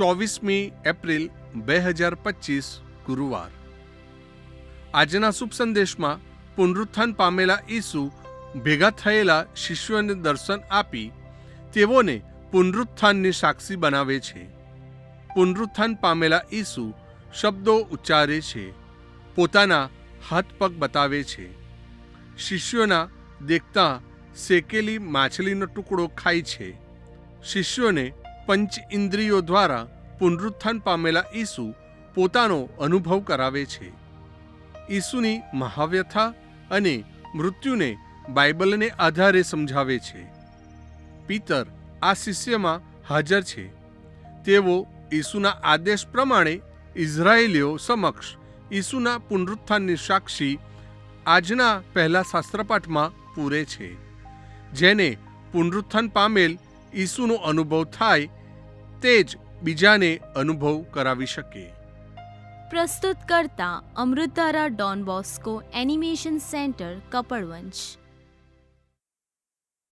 ચોવીસમી April બે હજાર પચીસ ગુરુવાર. આજના શુભ સંદેશમાં પુનરુત્થાન પામેલા ઈસુ ભેગા થયેલા શિષ્યોને દર્શન આપી તેઓને પુનરુત્થાનની સાક્ષી બનાવે છે. પુનરુત્થાન પામેલા ઈસુ શબ્દો ઉચ્ચારે છે, પોતાના હાથ પગ બતાવે છે. શિષ્યોના દેખતા શેકેલી માછલીનો ટુકડો ખાય છે. શિષ્યોને પંચ ઇન્દ્રિયો દ્વારા પુનરુત્થાન પામેલા ઈસુ પોતાનો અનુભવ કરાવે છે. ઈસુની મહાવ્યથા અને મૃત્યુને બાઇબલને આધારે સમજાવે છે. પિતર આ શિષ્યમાં હાજર છે. તેઓ ઈસુના આદેશ પ્રમાણે ઇઝરાયેલીઓ સમક્ષ ઈસુના પુનરુત્થાનની સાક્ષી આજના પહેલા શાસ્ત્રપાઠમાં પૂરે છે. જેને પુનરુત્થાન પામેલ ઈસુનો અનુભવ થાય તે જ બીજાને અનુભવ કરાવી શકે. પ્રસ્તુત કરતા અમૃતારા Don Bosco animation centre Kapadvanj